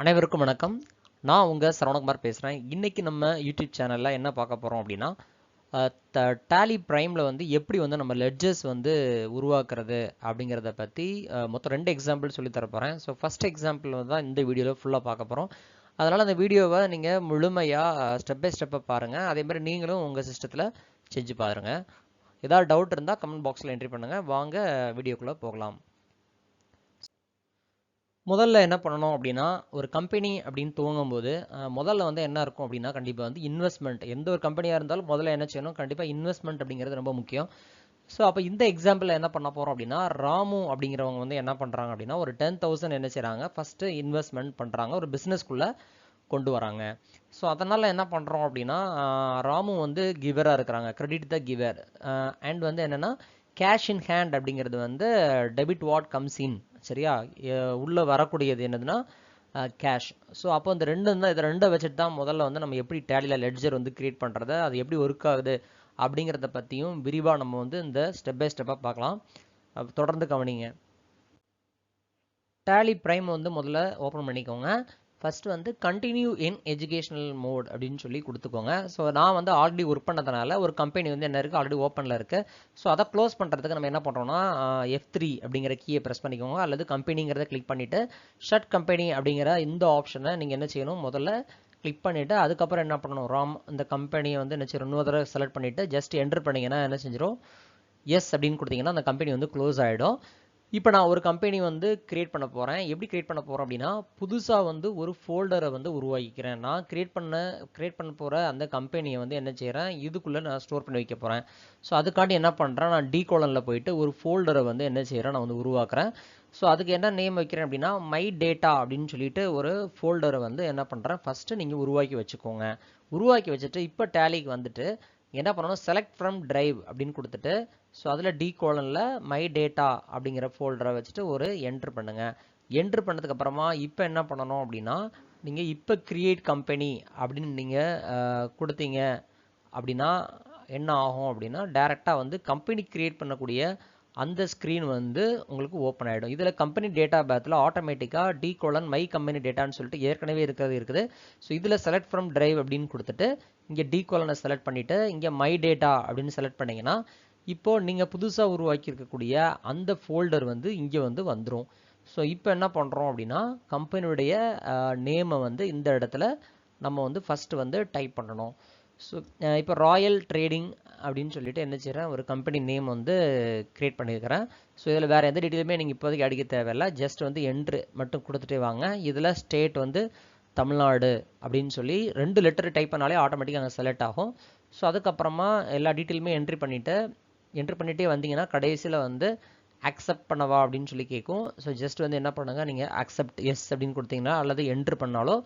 அனைவருக்கும் வணக்கம். நான் உங்கள் சரவணகுமார் பேசுகிறேன் இன்றைக்கி நம்ம யூடியூப் சேனலில் என்ன பார்க்க போகிறோம் அப்படின்னா டேலி ப்ரைமில் வந்து எப்படி வந்து நம்ம லெட்ஜஸ் வந்து உருவாக்குறது அப்படிங்கிறத பற்றி மொத்தம் ரெண்டு எக்ஸாம்பிள் சொல்லி போகிறேன் ஸோ ஃபஸ்ட் எக்ஸாம்பிள் தான் இந்த வீடியோவில் ஃபுல்லாக பார்க்க போகிறோம் அதனால் அந்த வீடியோவை நீங்கள் முழுமையாக ஸ்டெப் பை ஸ்டெப்பை பாருங்கள் அதே மாதிரி நீங்களும் உங்கள் சிஸ்டத்தில் செஞ்சு பாருங்கள் ஏதாவது டவுட் இருந்தால் கமெண்ட் பாக்ஸில் என்ட்ரி பண்ணுங்கள் வாங்க வீடியோக்குள்ளே போகலாம். முதல்ல என்ன பண்ணணும் அப்படின்னா ஒரு கம்பெனி அப்படின்னு துவங்கும்போது முதல்ல வந்து என்ன இருக்கும் அப்படின்னா கண்டிப்பாக வந்து இன்வெஸ்ட்மெண்ட் எந்த ஒரு கம்பெனியாக இருந்தாலும் முதல்ல என்ன செய்யணும்? கண்டிப்பாக இன்வெஸ்ட்மெண்ட் அப்படிங்கிறது ரொம்ப முக்கியம். ஸோ அப்போ இந்த எக்ஸாம்பிளில் என்ன பண்ண போகிறோம் அப்படின்னா ராமு அப்படிங்கிறவங்க வந்து என்ன பண்ணுறாங்க அப்படின்னா ஒரு டென் தௌசண்ட் என்ன செய்கிறாங்க ஃபஸ்ட்டு இன்வெஸ்ட்மெண்ட் பண்ணுறாங்க ஒரு பிஸ்னஸ்க்குள்ளே கொண்டு வராங்க. ஸோ அதனால் என்ன பண்ணுறோம் அப்படின்னா ராமு வந்து கிவராக இருக்கிறாங்க. கிரெடிட் த கிவர் அண்ட் வந்து என்னென்னா கேஷ் இன் ஹேண்ட் அப்படிங்கிறது வந்து டெபிட் வாட் கம்ஸ் இன் சரியா? உள்ளே வரக்கூடியது என்னதுன்னா கேஷ் ஸோ அப்போ இந்த ரெண்டு தான் இதை ரெண்டை வச்சுட்டு தான் முதல்ல வந்து நம்ம எப்படி டேலியில் லெட்ஜர் வந்து கிரியேட் பண்ணுறது அது எப்படி ஒர்க் ஆகுது அப்படிங்கிறத பற்றியும் விரிவாக நம்ம வந்து இந்த ஸ்டெப் பை ஸ்டெப்பாக பார்க்கலாம். தொடர்ந்து கவனிங்க. டேலி ப்ரைம் வந்து முதல்ல ஓப்பன் பண்ணிக்கோங்க. ஃபர்ஸ்ட் வந்து கண்டினியூ இன் எஜுகேஷனல் மோட் அப்படின்னு சொல்லி கொடுத்துக்கோங்க. ஸோ நான் வந்து ஆல்ரெடி ஒர்க் பண்ணதுனால ஒரு கம்பெனி வந்து என்ன இருக்குது ஆல்ரெடி ஓப்பனில் இருக்குது ஸோ அதை க்ளோஸ் பண்ணுறதுக்கு நம்ம என்ன பண்ணுறோம்னா எஃப் த்ரீ அப்படிங்கிற கீயை ப்ரெஸ் பண்ணிக்கோங்க. அல்லது கம்பெனிங்கிறத கிளிக் பண்ணிவிட்டு ஷட் கம்பெனி அப்படிங்கிற இந்த ஆப்ஷனை நீங்கள் என்ன செய்யணும்? முதல்ல கிளிக் பண்ணிவிட்டு அதுக்கப்புறம் என்ன பண்ணணும்? ராம் இந்த கம்பெனியை வந்து என்ன செய்யணும்? இன்னொரு தடவை செலக்ட் பண்ணிவிட்டு ஜஸ்ட் என்டர் பண்ணிங்கன்னா என்ன செஞ்சிடும் எஸ் அப்படின்னு கொடுத்தீங்கன்னா அந்த கம்பெனி வந்து க்ளோஸ் ஆகிடும் இப்போ நான் ஒரு கம்பெனி வந்து கிரியேட் பண்ண போகிறேன் எப்படி கிரியேட் பண்ண போகிறேன் அப்படின்னா புதுசாக வந்து ஒரு ஃபோல்டரை வந்து உருவாக்கிக்கிறேன். நான் கிரியேட் பண்ண கிரியேட் பண்ண போகிற அந்த கம்பெனியை வந்து என்ன செய்கிறேன் இதுக்குள்ளே நான் ஸ்டோர் பண்ணி வைக்க போகிறேன் ஸோ அதுக்காண்டி என்ன பண்ணுறேன் நான் டி கோலனில் போயிட்டு ஒரு ஃபோல்டரை வந்து என்ன செய்கிறேன் நான் வந்து உருவாக்குறேன். ஸோ அதுக்கு என்ன நேம் வைக்கிறேன் அப்படின்னா மை டேட்டா அப்படின்னு சொல்லிட்டு ஒரு ஃபோல்டரை வந்து என்ன பண்ணுறேன் ஃபஸ்ட்டு நீங்கள் உருவாக்கி வச்சுக்கோங்க. உருவாக்கி வச்சுட்டு இப்போ டேலிக்கு வந்துட்டு என்ன பண்ணணும்? செலக்ட் ஃப்ரம் டிரைவ் அப்படின்னு கொடுத்துட்டு ஸோ அதில் டி கோலனில் மை டேட்டா அப்படிங்கிற ஃபோல்டரை வச்சுட்டு ஒரு என்ட்ரு பண்ணுங்கள் என்ட்ரு பண்ணதுக்கப்புறமா இப்போ என்ன பண்ணணும் அப்படின்னா நீங்கள் இப்போ கிரியேட் கம்பெனி அப்படின்னு நீங்கள் கொடுத்தீங்க அப்படின்னா என்ன ஆகும் அப்படின்னா டேரெக்டாக வந்து கம்பெனி கிரியேட் பண்ணக்கூடிய அந்த ஸ்க்ரீன் வந்து உங்களுக்கு ஓப்பன் ஆகிடும் இதில் கம்பெனி டேட்டா பேத்தில் ஆட்டோமேட்டிக்காக டி கோலன் மை கம்பெனி டேட்டான்னு சொல்லிட்டு ஏற்கனவே இருக்கிறது இருக்குது. ஸோ இதில் செலக்ட் ஃப்ரம் டிரைவ் அப்படின்னு கொடுத்துட்டு இங்கே டி கோலனை செலக்ட் பண்ணிவிட்டு இங்கே மை டேட்டா அப்படின்னு செலக்ட் பண்ணிங்கன்னா இப்போது நீங்கள் புதுசாக உருவாக்கி இருக்கக்கூடிய அந்த ஃபோல்டர் வந்து இங்கே வந்து வந்துடும் ஸோ இப்போ என்ன பண்ணுறோம் அப்படின்னா கம்பெனியுடைய நேமை வந்து இந்த இடத்துல நம்ம வந்து ஃபஸ்ட்டு வந்து டைப் பண்ணணும். ஸோ இப்போ ராயல் ட்ரேடிங் அப்படின்னு சொல்லிட்டு என்ன செய்கிறேன் ஒரு கம்பெனி நேம் வந்து க்ரியேட் பண்ணியிருக்கிறேன் ஸோ இதில் வேறு எந்த டீட்டெயிலுமே நீங்கள் இப்போதைக்கு அடிக்க தேவையில்ல. ஜஸ்ட் வந்து என்ட்ரு மட்டும் கொடுத்துட்டே வாங்க. இதில் ஸ்டேட் வந்து தமிழ்நாடு அப்படின்னு சொல்லி ரெண்டு லெட்டர் டைப் பண்ணாலே ஆட்டோமேட்டிக்காக அங்கே செலக்ட் ஆகும். ஸோ அதுக்கப்புறமா எல்லா டீட்டெயிலுமே என்ட்ரி பண்ணிவிட்டு என்ட்ரி பண்ணிகிட்டே வந்தீங்கன்னா கடைசியில் வந்து அக்செப்ட் பண்ணவா அப்படின்னு சொல்லி கேட்கும். ஸோ ஜஸ்ட் வந்து என்ன பண்ணுங்கள் நீங்கள் அக்செப்ட் எஸ் அப்படின்னு கொடுத்தீங்கன்னா அல்லது என்ட்ரு பண்ணாலோ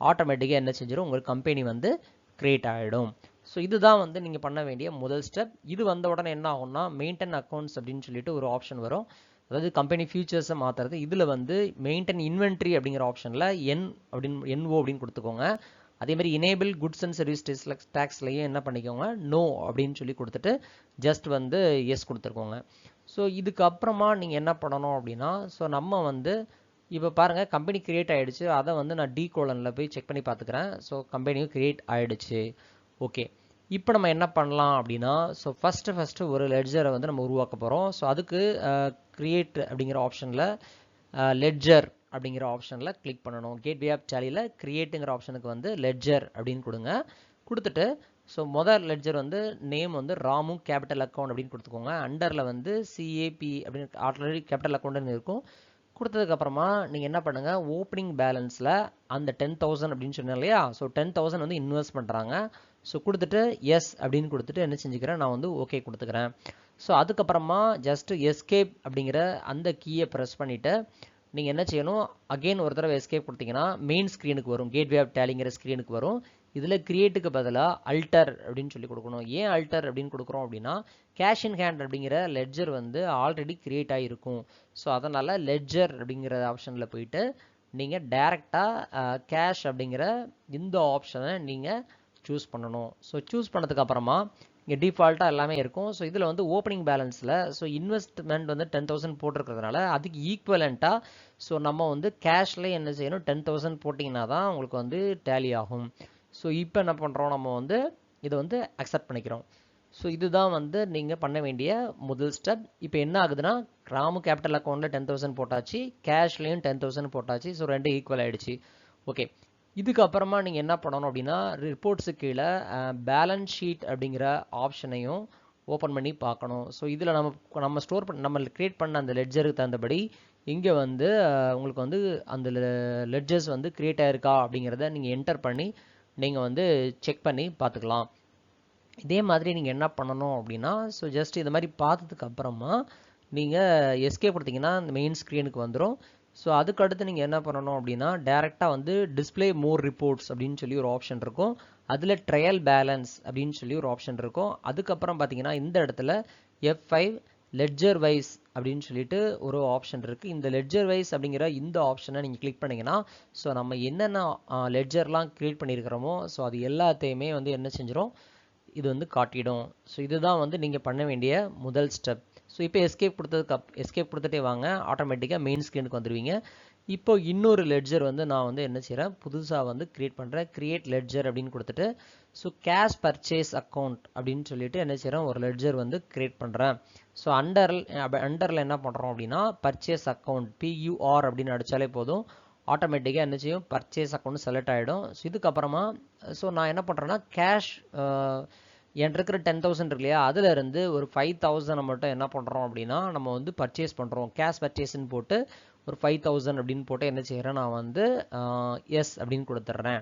ஆட்டோமேட்டிக்காக என்ன செஞ்சிடும் உங்கள் கம்பெனி வந்து கிரியேட் ஆகிடும் ஸோ இதுதான் வந்து நீங்கள் பண்ண வேண்டிய முதல் ஸ்டெப் இது வந்த உடனே என்ன ஆகும்னா மெயின்டைன் அக்கௌண்ட்ஸ் அப்படின்னு சொல்லிட்டு ஒரு ஆப்ஷன் வரும். அதாவது கம்பெனி ஃபியூச்சர்ஸை மாற்றுறது இதில் வந்து மெயின்டைன் இன்வென்ட்ரி அப்படிங்கிற ஆப்ஷனில் என் அப்படின்னு என்ஓ அப்படின்னு கொடுத்துக்கோங்க. அதே மாதிரி enable goods and service tax டேக்ஸ்லையும் என்ன பண்ணிக்கோங்க? நோ அப்படின்னு சொல்லி கொடுத்துட்டு ஜஸ்ட் வந்து எஸ் கொடுத்துருக்கோங்க. ஸோ இதுக்கப்புறமா நீங்கள் என்ன பண்ணணும் அப்படின்னா ஸோ நம்ம வந்து இப்போ பாருங்கள் கம்பெனி கிரியேட் ஆகிடுச்சு அதை வந்து நான் டி கோலனில் போய் செக் பண்ணி பார்த்துக்கிறேன் ஸோ கம்பெனியும் க்ரியேட் ஆகிடுச்சு ஓகே இப்போ நம்ம என்ன பண்ணலாம் அப்படின்னா ஸோ ஃபஸ்ட்டு ஃபஸ்ட்டு ஒரு லெட்ஜரை வந்து நம்ம உருவாக்க போகிறோம் ஸோ அதுக்கு க்ரியேட் அப்படிங்கிற ஆப்ஷனில் லெட்ஜர் அப்படிங்கிற ஆப்ஷனில் கிளிக் பண்ணணும். கேட்வே ஆப் சாலியில் க்ரியேட்டுங்கிற ஆப்ஷனுக்கு வந்து லெட்ஜர் அப்படின்னு கொடுங்க. கொடுத்துட்டு ஸோ முதல் லெட்ஜர் வந்து நேம் வந்து ராமு கேபிட்டல் அக்கௌண்ட் அப்படின்னு கொடுத்துக்கோங்க. அண்டரில் வந்து சிஏபி அப்படின்னு ஆல்ரெடி கேபிட்டல் அக்கௌண்ட்னு இருக்கும். கொடுத்ததுக்கப்புறமா நீங்கள் என்ன பண்ணுங்கள் ஓப்பனிங் பேலன்ஸில் அந்த டென் தௌசண்ட் அப்படின்னு சொன்னேன் இல்லையா? ஸோ டென் தௌசண்ட் வந்து இன்வெஸ்ட் பண்ணுறாங்க ஸோ கொடுத்துட்டு எஸ் அப்படின்னு கொடுத்துட்டு என்ன செஞ்சுக்கிறேன் நான் வந்து ஓகே கொடுத்துக்கிறேன். ஸோ அதுக்கப்புறமா ஜஸ்ட் எஸ்கேப் அப்படிங்கிற அந்த கீயை ப்ரெஸ் பண்ணிவிட்டு நீங்கள் என்ன செய்யணும் அகெயின் ஒரு தடவை எஸ்கேப் கொடுத்தீங்கன்னா மெயின் ஸ்க்ரீனுக்கு வரும். கேட்வே ஆஃப் டேலிங்கிற ஸ்க்ரீனுக்கு வரும். இதில் கிரியேட்டுக்கு பதிலாக அல்டர் அப்படின்னு சொல்லி கொடுக்கணும். ஏன் அல்டர் அப்படின்னு கொடுக்குறோம் அப்படின்னா கேஷ் இன் ஹேண்ட் அப்படிங்கிற லெட்ஜர் வந்து ஆல்ரெடி கிரியேட் ஆகிருக்கும் ஸோ அதனால் லெட்ஜர் அப்படிங்கிற ஆப்ஷனில் போயிட்டு நீங்கள் டேரெக்டாக கேஷ் அப்படிங்கிற இந்த ஆப்ஷனை நீங்கள் சூஸ் பண்ணணும். ஸோ சூஸ் பண்ணதுக்கு அப்புறமா இங்கே டிஃபால்ட்டாக எல்லாமே இருக்கும். ஸோ இதில் வந்து ஓப்பனிங் பேலன்ஸில் ஸோ இன்வெஸ்ட்மெண்ட் வந்து டென் தௌசண்ட் போட்டிருக்கிறதுனால அதுக்கு ஈக்குவலண்ட்டாக ஸோ நம்ம வந்து கேஷ்லேயே என்ன செய்யணும்? டென் தௌசண்ட் போட்டிங்கன்னா தான் உங்களுக்கு வந்து டேலி ஆகும். ஸோ இப்போ என்ன பண்ணுறோம் நம்ம வந்து இதை வந்து அக்செப்ட் பண்ணிக்கிறோம். ஸோ இதுதான் வந்து நீங்கள் பண்ண வேண்டிய முதல் ஸ்டெப் இப்போ என்ன ஆகுதுன்னா கிராமு கேபிட்டல் அக்கௌண்ட்டில் டென் தௌசண்ட் போட்டாச்சு கேஷ்லேயும் டென் தௌசண்ட் போட்டாச்சு. ஸோ ரெண்டு ஈக்குவல் ஆகிடுச்சு ஓகே இதுக்கப்புறமா நீங்கள் என்ன பண்ணணும் அப்படின்னா ரிப்போர்ட்ஸு கீழே பேலன்ஸ் ஷீட் அப்படிங்கிற ஆப்ஷனையும் ஓப்பன் பண்ணி பார்க்கணும். ஸோ இதில் நம்ம நம்ம ஸ்டோர் பண்ண நம்ம க்ரியேட் பண்ண அந்த லெட்ஜருக்கு தகுந்தபடி இங்கே வந்து உங்களுக்கு வந்து அந்த லெட்ஜர்ஸ் வந்து க்ரியேட் ஆயிருக்கா அப்படிங்கிறத நீங்கள் என்டர் பண்ணி நீங்கள் வந்து செக் பண்ணி பார்த்துக்கலாம். இதே மாதிரி நீங்கள் என்ன பண்ணணும் அப்படின்னா ஸோ ஜஸ்ட் இந்த மாதிரி பார்த்ததுக்கு அப்புறமா நீங்கள் எஸ்கே கொடுத்தீங்கன்னா இந்த மெயின் ஸ்க்ரீனுக்கு வந்துடும் ஸோ அதுக்கு அடுத்து நீங்கள் என்ன பண்ணணும் அப்படின்னா டேரெக்டாக வந்து டிஸ்பிளே மோர் ரிப்போர்ட்ஸ் அப்படின்னு சொல்லி ஒரு ஆப்ஷன் இருக்கும். அதில் ட்ரையல் பேலன்ஸ் அப்படின்னு சொல்லி ஒரு ஆப்ஷன் இருக்கும். அதுக்கப்புறம் பார்த்தீங்கன்னா இந்த இடத்துல எஃப் ஃபைவ் லெட்ஜர் வைஸ் அப்படின்னு சொல்லிட்டு ஒரு ஆப்ஷன் இருக்குது இந்த லெட்ஜர் வைஸ் அப்படிங்கிற இந்த ஆப்ஷனை நீங்கள் கிளிக் பண்ணிங்கன்னா ஸோ நம்ம என்னென்ன லெட்ஜர்லாம் க்ரியேட் பண்ணியிருக்கிறோமோ ஸோ அது எல்லாத்தையுமே வந்து என்ன செஞ்சிடும் இது வந்து காட்டிடும். ஸோ இதுதான் வந்து நீங்கள் பண்ண வேண்டிய முதல் ஸ்டெப் ஸோ இப்போ எஸ்கேப் கொடுத்ததுக்கு அப் எஸ்கேப் கொடுத்துட்டே வாங்க. ஆட்டோமேட்டிக்காக மெயின் ஸ்க்ரீனுக்கு வந்துடுவீங்க இப்போ இன்னொரு லெட்ஜர் வந்து நான் வந்து என்ன செய்கிறேன் புதுசாக வந்து க்ரியேட் பண்ணுறேன் க்ரியேட் லெட்ஜர் அப்படின்னு கொடுத்துட்டு ஸோ கேஷ் பர்ச்சேஸ் அக்கௌண்ட் அப்படின்னு சொல்லிட்டு என்ன செய்கிறேன் ஒரு லெட்ஜர் வந்து க்ரியேட் பண்ணுறேன் ஸோ அண்டர் அண்டரில் என்ன பண்ணுறோம் அப்படின்னா பர்ச்சேஸ் அக்கௌண்ட் பியூஆர் அப்படின்னு அடித்தாலே போதும். ஆட்டோமேட்டிக்காக என்ன செய்யும்? பர்ச்சேஸ் அக்கௌண்ட் செலக்ட் ஆகிடும் ஸோ இதுக்கப்புறமா ஸோ நான் என்ன பண்ணுறேன்னா கேஷ் என்கிட்ட இருக்கிற டென் தௌசண்ட் இருக்கு இல்லையா? அதில் இருந்து ஒரு ஃபைவ் தௌசண்ட் மட்டும் என்ன பண்ணுறோம் அப்படின்னா நம்ம வந்து பர்ச்சேஸ் பண்ணுறோம் கேஷ் பர்ச்சேஸ்ன்னு போட்டு ஒரு ஃபைவ் தௌசண்ட் அப்படின்னு போட்டு என்ன செய்கிறேன் நான் வந்து எஸ் அப்படின்னு கொடுத்துட்றேன்.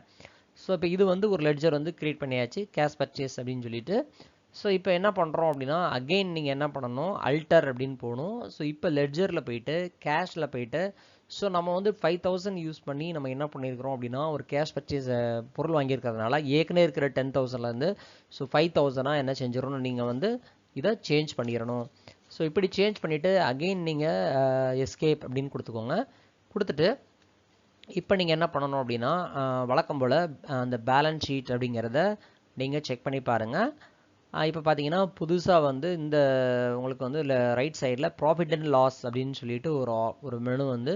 ஸோ இப்போ இது வந்து ஒரு லெட்ஜர் வந்து க்ரியேட் பண்ணியாச்சு. கேஷ் பர்ச்சேஸ் அப்படின்னு சொல்லிட்டு ஸோ இப்போ என்ன பண்ணுறோம் அப்படின்னா அகெயின் நீங்கள் என்ன பண்ணணும்? அல்டர் அப்படின்னு போகணும். ஸோ இப்போ லெட்ஜரில் போயிட்டு கேஷில் போயிட்டு ஸோ நம்ம வந்து ஃபைவ் தௌசண்ட் யூஸ் பண்ணி நம்ம என்ன பண்ணியிருக்கிறோம் அப்படின்னா ஒரு கேஷ் பர்ச்சேஸ் பொருள் வாங்கியிருக்கிறதுனால ஏற்கனவே இருக்கிற டென் தௌசண்ட்லேருந்து ஸோ ஃபைவ் தௌசண்டாக என்ன செஞ்சிடணும்? நீங்கள் வந்து இதை சேஞ்ச் பண்ணிடணும். ஸோ இப்படி சேஞ்ச் பண்ணிவிட்டு அகெயின் நீங்கள் எஸ்கேப் அப்படின்னு கொடுத்துக்கோங்க. கொடுத்துட்டு இப்போ நீங்கள் என்ன பண்ணணும் அப்படின்னா வழக்கம் போல் அந்த பேலன்ஸ் ஷீட் அப்படிங்கிறத நீங்கள் செக் பண்ணி பாருங்கள் இப்போ பார்த்தீங்கன்னா புதுசாக வந்து இந்த உங்களுக்கு வந்து இல்லை ரைட் சைடில் ப்ராஃபிட் அண்ட் லாஸ் அப்படின்னு சொல்லிட்டு ஒரு ஒரு மெனு வந்து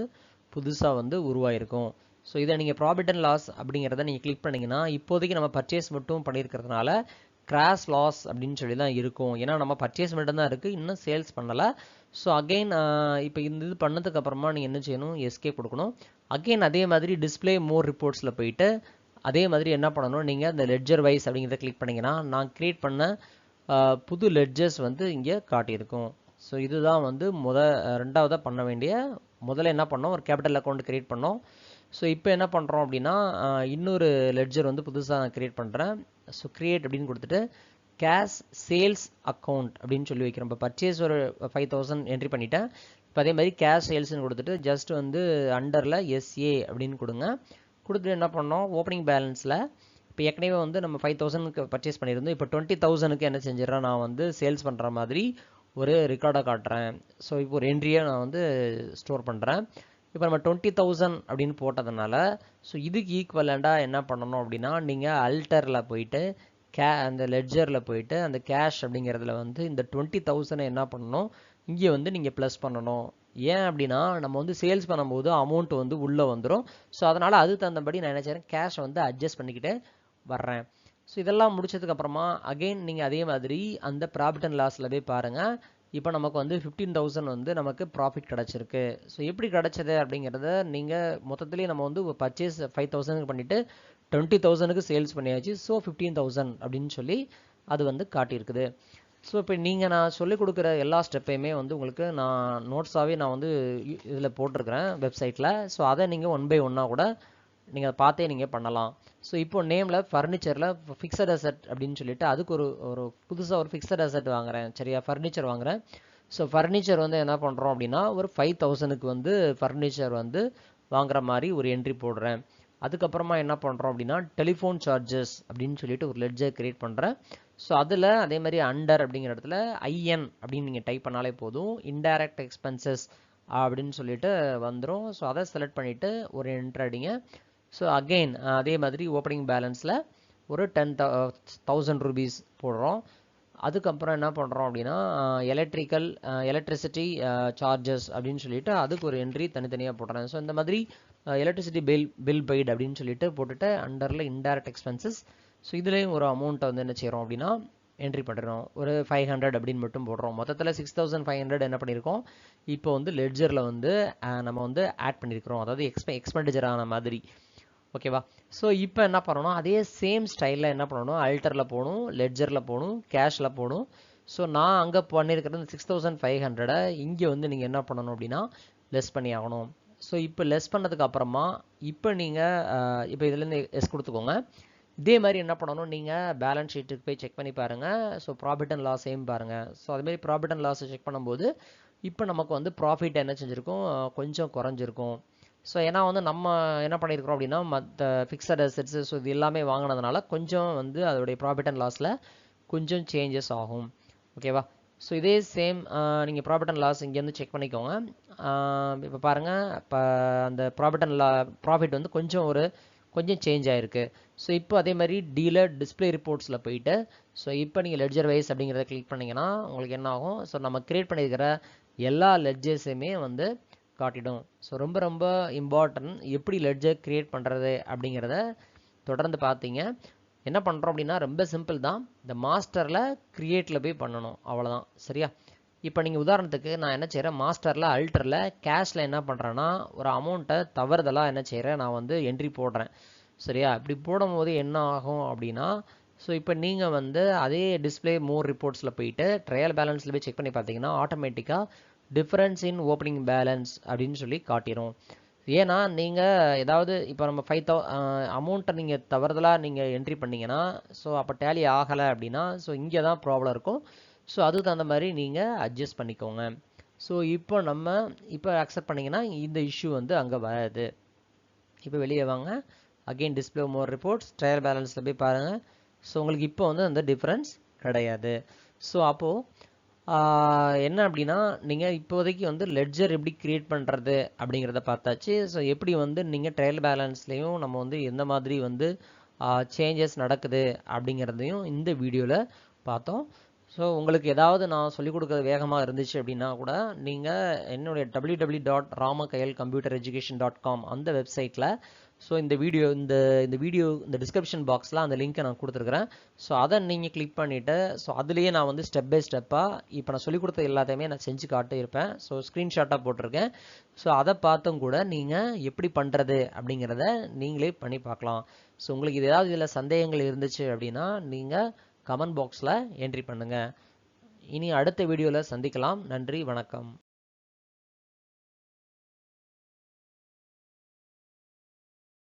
புதுசாக வந்து உருவாயிருக்கும். ஸோ இதை நீங்கள் ப்ராஃபிட் அண்ட் லாஸ் அப்படிங்கிறத நீங்கள் கிளிக் பண்ணிங்கன்னா இப்போதைக்கு நம்ம பர்ச்சேஸ் மட்டும் பண்ணியிருக்கிறதுனால கிராஸ் லாஸ் அப்படின்னு சொல்லி தான் இருக்கும். ஏன்னா நம்ம பர்ச்சேஸ் மட்டும் தான் இருக்குது இன்னும் சேல்ஸ் பண்ணலை. ஸோ அகெயின் இப்போ இந்த இது பண்ணதுக்கப்புறமா நீங்கள் என்ன செய்யணும்? எஸ்கே கொடுக்கணும். அகெயின் அதே மாதிரி டிஸ்பிளே மோர் ரிப்போர்ட்ஸில் போயிட்டு அதே மாதிரி என்ன பண்ணணும்? நீங்கள் அந்த லெட்ஜர் வைஸ் அப்படிங்கிறத கிளிக் பண்ணிங்கன்னா நான் க்ரியேட் பண்ண புது லெட்ஜர்ஸ் வந்து இங்கே காட்டியிருக்கும். ஸோ இதுதான் வந்து முத ரெண்டாவதாக பண்ண வேண்டிய முதல்ல என்ன பண்ணோம்? ஒரு கேபிட்டல் அக்கௌண்ட் க்ரியேட் பண்ணோம். ஸோ இப்போ என்ன பண்ணுறோம் அப்படின்னா இன்னொரு லெட்ஜர் வந்து புதுசாக நான் க்ரியேட் பண்ணுறேன் ஸோ க்ரியேட் அப்படின்னு கொடுத்துட்டு கேஷ் சேல்ஸ் அக்கௌண்ட் அப்படின்னு சொல்லி வைக்கிறோம். இப்போ பர்ச்சேஸ் ஒரு ஃபைவ் தௌசண்ட் என்ட்ரி பண்ணிட்டேன். இப்போ அதே மாதிரி கேஷ் சேல்ஸ்னு கொடுத்துட்டு ஜஸ்ட் வந்து அண்டரில் எஸ்ஏ அப்படின்னு கொடுங்க. கொடுத்துட்டு என்ன பண்ணோம்? ஓப்பனிங் பேலன்ஸில் இப்போ ஏற்கனவே வந்து நம்ம ஃபைவ் தௌசண்ட்க்கு பர்ச்சேஸ் பண்ணியிருந்தோம். இப்போ டுவெண்ட்டி தௌசண்ட்க்கு என்ன செஞ்சிடறேன் நான் வந்து சேல்ஸ் பண்ணுற மாதிரி ஒரு ரெக்கார்டை காட்டுறேன். ஸோ இப்போ ஒரு என்ட்ரியை நான் வந்து ஸ்டோர் பண்ணுறேன் இப்போ நம்ம டுவெண்ட்டி தௌசண்ட் அப்படின்னு போட்டதுனால ஸோ இதுக்கு ஈக்குவலண்டாக என்ன பண்ணணும் அப்படின்னா நீங்கள் அல்டரில் போயிட்டு கே அந்த லெட்ஜரில் போயிட்டு அந்த கேஷ் அப்படிங்கிறதுல வந்து இந்த டுவெண்ட்டி தௌசண்டை என்ன பண்ணணும்? இங்கே வந்து நீங்கள் ப்ளஸ் பண்ணணும். ஏன் அப்படின்னா நம்ம வந்து சேல்ஸ் பண்ணும்போது அமௌண்ட் வந்து உள்ளே வந்துடும் ஸோ அதனால் அது தகுந்தபடி நான் என்ன செய்கிறேன் கேஷை வந்து அட்ஜஸ்ட் பண்ணிக்கிட்டே வர்றேன். ஸோ இதெல்லாம் முடிச்சதுக்கப்புறமா அகெயின் நீங்கள் அதே மாதிரி அந்த ப்ராஃபிட் அண்ட் லாஸில் போய் பாருங்கள் இப்போ நமக்கு வந்து ஃபிஃப்டீன் தௌசண்ட் வந்து நமக்கு ப்ராஃபிட் கிடச்சிருக்கு. ஸோ எப்படி கிடச்சது அப்படிங்கிறத நீங்கள் மொத்தத்துலேயே நம்ம வந்து பர்ச்சேஸ் ஃபைவ் தௌசண்ட்க்கு பண்ணிவிட்டு டுவெண்ட்டி தௌசண்ட்க்கு சேல்ஸ் பண்ணியாச்சு. ஸோ ஃபிஃப்டீன் தௌசண்ட் அப்படின்னு சொல்லி அது வந்து காட்டியிருக்குது. ஸோ இப்போ நீங்கள் நான் சொல்லிக் கொடுக்குற எல்லா ஸ்டெப்பையுமே வந்து உங்களுக்கு நான் நோட்ஸாகவே நான் வந்து இதில் போட்டிருக்கிறேன் வெப்சைட்டில் ஸோ அதை நீங்கள் ஒன் பை ஒன்னாக கூட நீங்கள் பார்த்தே நீங்கள் பண்ணலாம். ஸோ இப்போ நேமில் ஃபர்னிச்சரில் ஃபிக்ஸட் அசெட் அப்படின்னு சொல்லிட்டு அதுக்கு ஒரு ஒரு புதுசாக ஒரு ஃபிக்ஸட் அசெட் வாங்குறேன். சரியா? ஃபர்னிச்சர் வாங்குறேன். ஸோ ஃபர்னிச்சர் வந்து என்ன பண்ணுறோம் அப்படின்னா ஒரு ஃபைவ் தௌசணுக்கு வந்து ஃபர்னிச்சர் வந்து வாங்குற மாதிரி ஒரு என்ட்ரி போடுறேன். அதுக்கப்புறமா என்ன பண்ணுறோம் அப்படின்னா டெலிஃபோன் சார்ஜஸ் அப்படின்னு சொல்லிட்டு ஒரு லெட்ஜர் க்ரியேட் பண்ணுறேன் ஸோ அதில் அதே மாதிரி அண்டர் அப்படிங்கிற இடத்துல ஐஎன் அப்படின்னு நீங்கள் டைப் பண்ணாலே போதும். இன்டைரக்ட் எக்ஸ்பென்சஸ் அப்படின்னு சொல்லிட்டு வந்துடும் ஸோ அதை செலக்ட் பண்ணிவிட்டு ஒரு என்ட்ரு அடிங்க. ஸோ அகெயின் அதே மாதிரி ஓப்பனிங் பேலன்ஸில் ஒரு டென் தௌசண்ட் ருபீஸ் போடுறோம். அதுக்கப்புறம் என்ன பண்ணுறோம் அப்படின்னா எலக்ட்ரிக்கல் எலக்ட்ரிசிட்டி சார்ஜஸ் அப்படின்னு சொல்லிட்டு அதுக்கு ஒரு என்ட்ரி தனித்தனியாக போடுறேன் ஸோ இந்த மாதிரி எலக்ட்ரிசிட்டி பில் பில் பெய்டு அப்படின்னு சொல்லிட்டு போட்டுட்டு அண்டரில் இன்டைரக்ட் எக்ஸ்பென்சஸ் ஸோ இதுலேயும் ஒரு அமௌண்ட்டை வந்து என்ன செய்கிறோம் அப்படின்னா என்ட்ரி பண்ணுறோம் ஒரு ஃபைவ் ஹண்ட்ரட் அப்படின்னு மட்டும் போடுறோம். மொத்தத்தில் சிக்ஸ் தௌசண்ட் ஃபைவ் ஹண்ட்ரட் என்ன பண்ணியிருக்கோம் இப்போ வந்து லெட்ஜரில் வந்து நம்ம வந்து ஆட் பண்ணியிருக்கிறோம் அதாவது எக்ஸ்பெ எக்ஸ்பெண்டிச்சர் ஆன மாதிரி. ஓகேவா ஸோ இப்போ என்ன பண்ணணும்? அதே சேம் ஸ்டைலில் என்ன பண்ணணும்? அல்டரில் போகணும் லெட்ஜரில் போகணும் கேஷில் போகணும். ஸோ நான் அங்கே பண்ணியிருக்கிறது சிக்ஸ் தௌசண்ட் ஃபைவ் ஹண்ட்ரடை இங்கே வந்து நீங்கள் என்ன பண்ணணும் அப்படின்னா லெஸ் பண்ணி ஆகணும். ஸோ இப்போ லெஸ் பண்ணதுக்கு அப்புறமா இப்போ நீங்கள் இப்போ இதுலேருந்து எஸ் கொடுத்துக்கோங்க. இதே மாதிரி என்ன பண்ணணும்? நீங்கள் பேலன்ஸ் ஷீட்டுக்கு போய் செக் பண்ணி பாருங்கள் ஸோ ப்ராஃபிட் அண்ட் லாஸையும் பாருங்கள் ஸோ அதுமாரி ப்ராஃபிட் அண்ட் லாஸை செக் பண்ணும்போது இப்போ நமக்கு வந்து ப்ராஃபிட் என்ன செஞ்சுருக்கும்? கொஞ்சம் குறைஞ்சிருக்கும். ஸோ ஏன்னா வந்து நம்ம என்ன பண்ணியிருக்கிறோம் அப்படின்னா மற்ற ஃபிக்ஸட் அசட்ஸு ஸோ இது எல்லாமே வாங்கினதுனால கொஞ்சம் வந்து அதோடைய ப்ராஃபிட் அண்ட் லாஸில் கொஞ்சம் சேஞ்சஸ் ஆகும். ஓகேவா ஸோ இதே சேம் நீங்கள் ப்ராஃபிட் அண்ட் லாஸ் இங்கேருந்து செக் பண்ணிக்கோங்க. இப்போ பாருங்கள் இப்போ அந்த ப்ராஃபிட் அண்ட் லா ப்ராஃபிட் வந்து கொஞ்சம் ஒரு கொஞ்சம் சேஞ்ச் ஆகிருக்கு ஸோ இப்போ அதே மாதிரி டீலர் டிஸ்பிளே ரிப்போர்ட்ஸில் போயிட்டு ஸோ இப்போ நீங்கள் லெட்ஜர் வைஸ் அப்படிங்கிறத கிளிக் பண்ணிங்கன்னா உங்களுக்கு என்ன ஆகும்? ஸோ நம்ம க்ரியேட் பண்ணியிருக்கிற எல்லா லெட்ஜர்ஸுமே வந்து காட்டிடும். ஸோ ரொம்ப ரொம்ப இம்பார்ட்டன்ட் எப்படி லெட்ஜர் க்ரியேட் பண்ணுறது அப்படிங்கிறத தொடர்ந்து பார்த்தீங்க. என்ன பண்ணுறோம் அப்படின்னா ரொம்ப சிம்பிள் தான். இந்த மாஸ்டரில் க்ரியேட்டில் போய் பண்ணணும். அவ்வளோதான் சரியா? இப்போ நீங்கள் உதாரணத்துக்கு நான் என்ன செய்கிறேன் மாஸ்டரில் அல்டரில் கேஷில் என்ன பண்ணுறேன்னா ஒரு அமௌண்ட்டை தவறுதலாக என்ன செய்கிறேன் நான் வந்து என்ட்ரி போடுறேன். சரியா? இப்படி போடும்போது என்ன ஆகும் அப்படின்னா ஸோ இப்போ நீங்கள் வந்து அதே டிஸ்பிளே மோர் ரிப்போர்ட்ஸில் போயிட்டு ட்ரையல் பேலன்ஸில் போய் செக் பண்ணி பார்த்தீங்கன்னா ஆட்டோமேட்டிக்காக டிஃப்ரென்ஸ் இன் ஓப்பனிங் பேலன்ஸ் அப்படின்னு சொல்லி காட்டிடும் ஏன்னா நீங்கள் ஏதாவது இப்போ நம்ம ஃபைவ் தௌ அமௌண்ட்டை நீங்கள் தவறுதலாக நீங்கள் என்ட்ரி பண்ணிங்கன்னா ஸோ அப்போ டேலி ஆகலை அப்படின்னா ஸோ இங்கே தான் ப்ராப்ளம் இருக்கும். ஸோ அதுக்கு தகுந்த மாதிரி நீங்கள் அட்ஜஸ்ட் பண்ணிக்கோங்க. ஸோ இப்போ நம்ம இப்போ அக்செப்ட் பண்ணிங்கன்னா இந்த இஷ்யூ வந்து அங்கே வராது. இப்போ வெளியே வாங்க. Again display more reports trial பேலன்ஸில் போய் பாருங்கள் ஸோ உங்களுக்கு இப்போ வந்து அந்த டிஃப்ரென்ஸ் கிடையாது. ஸோ அப்போது என்ன அப்படின்னா நீங்கள் இப்போதைக்கு வந்து லெட்ஜர் எப்படி க்ரியேட் பண்ணுறது அப்படிங்கிறத பார்த்தாச்சு. ஸோ எப்படி வந்து நீங்கள் ட்ரையல் பேலன்ஸ்லேயும் நம்ம வந்து எந்த மாதிரி வந்து சேஞ்சஸ் நடக்குது அப்படிங்கிறதையும் இந்த வீடியோவில் பார்த்தோம். ஸோ உங்களுக்கு ஏதாவது நான் சொல்லிக் கொடுக்குறது வேகமாக இருந்துச்சு அப்படின்னா கூட நீங்கள் என்னுடைய W W dot Ramakayal computer education dot com அந்த வெப்சைட்டில் ஸோ இந்த வீடியோ இந்த இந்த வீடியோ இந்த டிஸ்கிரிப்ஷன் பாக்ஸில் அந்த லிங்க்கை நான் கொடுத்துருக்குறேன். ஸோ அதை நீங்கள் கிளிக் பண்ணிவிட்டு ஸோ அதுலேயே நான் வந்து ஸ்டெப் பை ஸ்டெப்பாக இப்போ நான் சொல்லிக் கொடுத்த எல்லாத்தையுமே நான் செஞ்சு காட்டியிருப்பேன். ஸோ ஸ்க்ரீன்ஷாட்டாக போட்டிருக்கேன். ஸோ அதை பார்த்தும் கூட நீங்கள் எப்படி பண்ணுறது அப்படிங்கிறத நீங்களே பண்ணி பார்க்கலாம். ஸோ உங்களுக்கு இது ஏதாவது இதில் சந்தேகங்கள் இருந்துச்சு அப்படின்னா நீங்கள் கமெண்ட் பாக்ஸில் என்ட்ரி பண்ணுங்கள் இனி அடுத்த வீடியோவில் சந்திக்கலாம். நன்றி வணக்கம்.